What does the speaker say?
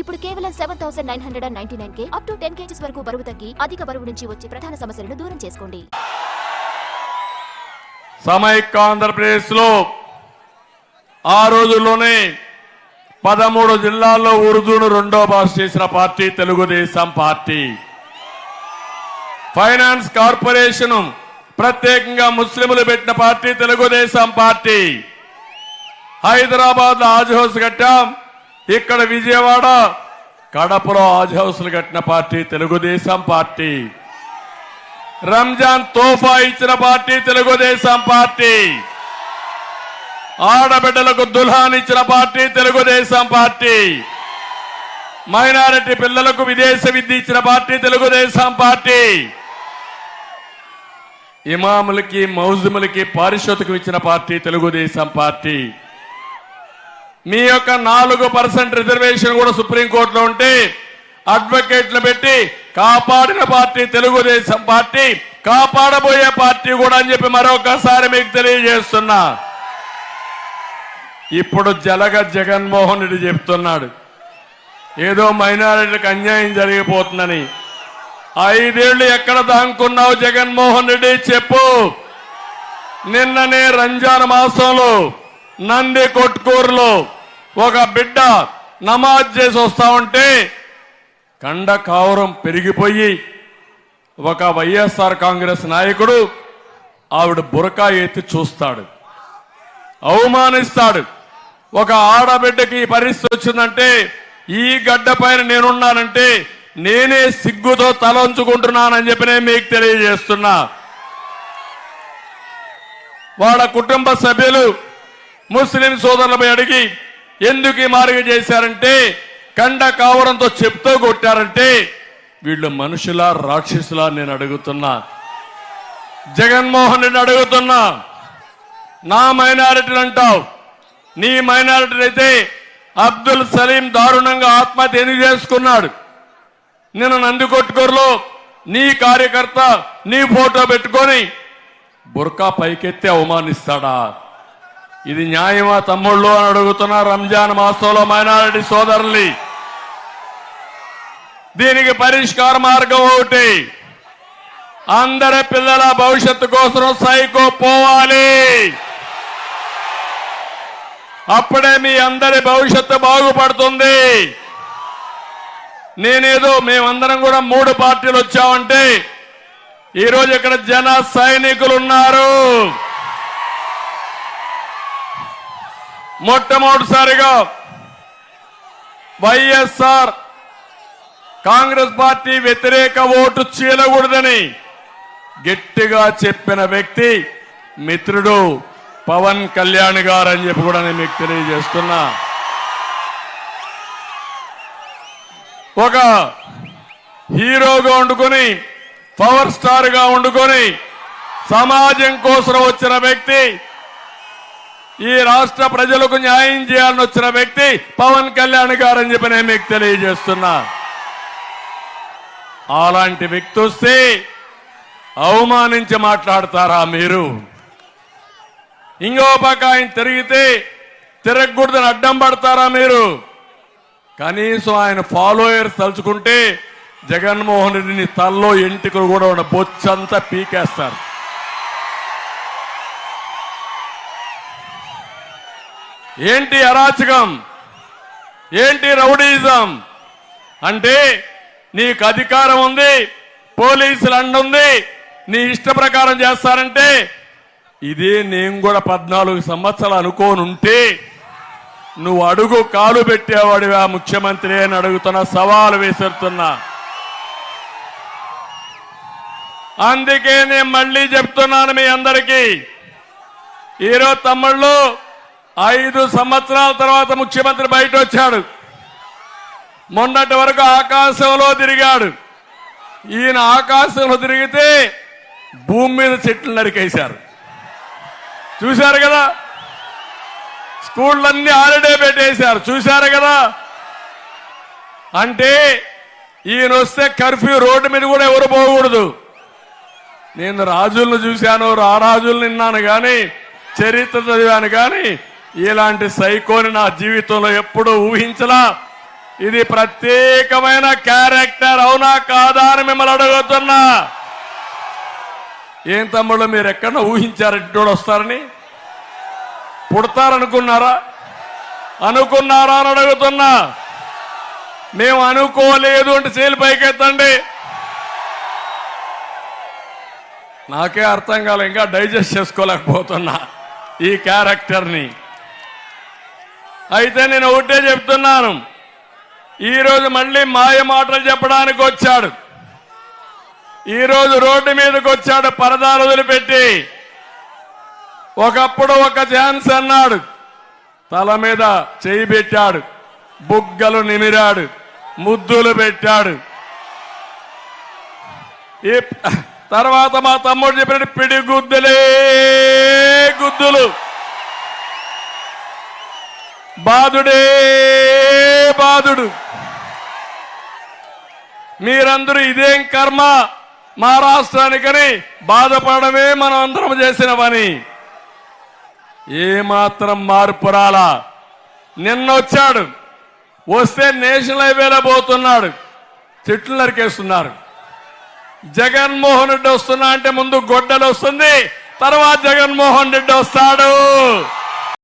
ఇప్పుడు కేవలం seven thousand nine hundred and ninety nine K up to ten kgs వరకు బరువు తగ్గి అధిక బరువు నుంచి వచ్చే ప్రధాన సమస్యలను దూరం చేసుకోండి. సమైక్య ఆంధ్రప్రదేశ్లో ఆ రోజుల్లోనే పదమూడు జిల్లాల్లో ఉర్దూను రెండో భాష చేసిన party Telugu Desam party. Finance corporation ప్రత్యేకంగా ముస్లింలు పెట్టిన పార్టీ తెలుగుదేశం పార్టీ. హైదరాబాద్లో ఆజ్ హౌస్ కట్టాం. ఇక్కడ విజయవాడ కడపలో ఆజ్ హౌస్లు కట్టిన పార్టీ తెలుగుదేశం పార్టీ. రంజాన్ తోఫా ఇచ్చిన పార్టీ తెలుగుదేశం పార్టీ. ఆడబిడ్డలకు దుల్హాన్ ఇచ్చిన పార్టీ తెలుగుదేశం పార్టీ. మైనారిటీ పిల్లలకు విదేశ విద్య ఇచ్చిన పార్టీ తెలుగుదేశం పార్టీ. ఇమాములకి మౌజుములకి పారిశోధకం ఇచ్చిన పార్టీ తెలుగుదేశం పార్టీ. మీ యొక్క నాలుగు పర్సెంట్ రిజర్వేషన్ కూడా సుప్రీంకోర్టులో ఉంటే అడ్వకేట్లు పెట్టి కాపాడిన పార్టీ తెలుగుదేశం పార్టీ కాపాడబోయే పార్టీ కూడా అని చెప్పి మరొకసారి మీకు తెలియజేస్తున్నా. ఇప్పుడు జలగ జగన్మోహన్ రెడ్డి చెప్తున్నాడు ఏదో మైనారిటీలకు అన్యాయం జరిగిపోతుందని. ఐదేళ్ళు ఎక్కడ దాంకున్నావు జగన్మోహన్ రెడ్డి చెప్పు. నిన్ననే రంజాన్ మాసంలో నంది కొట్కూరులో ఒక బిడ్డ నమాజ్ చేసి వస్తా ఉంటే కండ కావరం పెరిగిపోయి ఒక వైఎస్ఆర్ కాంగ్రెస్ నాయకుడు ఆవిడ బురకా ఎత్తి చూస్తాడు. అవమానిస్తాడు. ఒక ఆడబిడ్డకి ఈ పరిస్థితి వచ్చిందంటే ఈ గడ్డ పైన నేనున్నానంటే నేనే సిగ్గుతో తల ఉంచుకుంటున్నానని చెప్పి నేను మీకు తెలియజేస్తున్నా. వాళ్ళ కుటుంబ సభ్యులు ముస్లిం సోదరులపై అడిగి ఎందుకు ఈ చేశారంటే కండ కావడంతో చెప్తూ కొట్టారంటే? వీళ్ళు మనుషులా రాక్షసులా నేను అడుగుతున్నా. జగన్మోహన్ రెడ్డి అడుగుతున్నా. నా మైనారిటీలు అంటావు. నీ మైనారిటీ అయితే అబ్దుల్ సలీం దారుణంగా ఆత్మహత్య ఎందుకు చేసుకున్నాడు? నిన్న నందికొట్టుకూరులో నీ కార్యకర్త నీ ఫోటో పెట్టుకొని బుర్కా పైకెత్తి అవమానిస్తాడా? ఇది న్యాయమా తమ్ముళ్ళు అని అడుగుతున్న రంజాన్ మాసంలో మైనారిటీ సోదరుల్ని? దీనికి పరిష్కార మార్గం ఒకటి. అందరి పిల్లల భవిష్యత్తు కోసం సైకో పోవాలి. అప్పుడే మీ అందరి భవిష్యత్తు బాగుపడుతుంది. నేనేదో మేమందరం కూడా మూడు పార్టీలు వచ్చామంటే ఈరోజు ఇక్కడ జన సైనికులు ఉన్నారు. మొట్టమొదటిసారిగా వైఎస్ఆర్ కాంగ్రెస్ పార్టీ వ్యతిరేక ఓటు చీలకూడదని గట్టిగా చెప్పిన వ్యక్తి మిత్రుడు పవన్ కళ్యాణ్ గారు అని చెప్పి కూడా నేను మీకు తెలియజేస్తున్నా. ఒక హీరోగా వండుకొని పవర్ స్టార్గా వండుకొని సమాజం కోసం వచ్చిన వ్యక్తి ఈ రాష్ట్ర ప్రజలకు న్యాయం చేయాలని వచ్చిన వ్యక్తి పవన్ కళ్యాణ్ గారు అని చెప్పి నేను మీకు తెలియజేస్తున్నా. అలాంటి వ్యక్తి వస్తే అవమానించి మాట్లాడతారా మీరు? ఇంకో పక్క ఆయన తిరిగితే తిరగకూడదని అడ్డం పడతారా మీరు? కనీసం ఆయన ఫాలోయర్స్ తలుచుకుంటే జగన్మోహన్ రెడ్డిని తల్లో ఇంటికి కూడా ఉన్న బొచ్చంతా పీకేస్తారు. ఏంటి అరాచకం? ఏంటి రౌడీజం? అంటే నీకు అధికారం ఉంది పోలీసులు అండుంది నీ ఇష్ట ప్రకారం చేస్తారంటే ఇదే నేను కూడా పద్నాలుగు సంవత్సరాలు అనుకోనుంటే నువ్వు అడుగు కాలు పెట్టేవాడివా ముఖ్యమంత్రి అని అడుగుతున్న సవాలు విసురుతున్నా అందుకే నేను మళ్ళీ చెప్తున్నాను మీ అందరికీ. ఈరోజు తమ్ముళ్ళు ఐదు సంవత్సరాల తర్వాత ముఖ్యమంత్రి బయట వచ్చాడు మొన్నటి వరకు ఆకాశంలో తిరిగాడు. ఈయన ఆకాశంలో తిరిగితే భూమి మీద చెట్లు నరికేశారు. చూశారు కదా? స్కూళ్ళన్నీ హాలిడే పెట్టేశారు. చూశారు కదా? అంటే ఈయన వస్తే కర్ఫ్యూ రోడ్డు మీద కూడా ఎవరు పోకూడదు. నేను రాజులను చూశాను రారాజులు నిన్నాను కానీ చరిత్ర చదివాను కానీ ఇలాంటి సైకోని నా జీవితంలో ఎప్పుడూ ఊహించలా. ఇది ప్రత్యేకమైన క్యారెక్టర్ అవునా కాదా అని మిమ్మల్ని అడుగుతున్నా. ఏం తమ్ముళ్ళు మీరు ఎక్కడ ఊహించారు వస్తారని? పుడతారనుకున్నారా? అనుకున్నారా అని అడుగుతున్నా. మేము అనుకోలేదు అంటే చేలు పైకెత్తండి. నాకే అర్థం కాలే ఇంకా డైజెస్ట్ చేసుకోలేకపోతున్నా ఈ క్యారెక్టర్ని. అయితే నేను ఒకటే చెప్తున్నాను. ఈరోజు మళ్ళీ మాయ మాటలు చెప్పడానికి వచ్చాడు. ఈరోజు రోడ్డు మీదకి వచ్చాడు పరదాలు వదిలిపెట్టి. ఒకప్పుడు ఒక ఛాన్స్ అన్నాడు. తల మీద చేయి పెట్టాడు. బుగ్గలు నిమిరాడు. ముద్దులు పెట్టాడు. ఈ తర్వాత మా తమ్ముడు చెప్పినట్టు పిడి గుద్దులే గుద్దులు. బాధుడే బాధుడు మీరందరూ ఇదేం కర్మ? మా రాష్ట్రానికని బాధపడమే మనం అందరం చేసిన పని. ఏమాత్రం మార్పు రాలా. నిన్న వచ్చాడు వస్తే నేషనల్ హైవేలో పోతున్నాడు. చెట్లు నరికేస్తున్నారు. జగన్మోహన్ రెడ్డి వస్తున్నా అంటే ముందు గొడ్డలు వస్తుంది తర్వాత జగన్మోహన్ రెడ్డి వస్తాడు.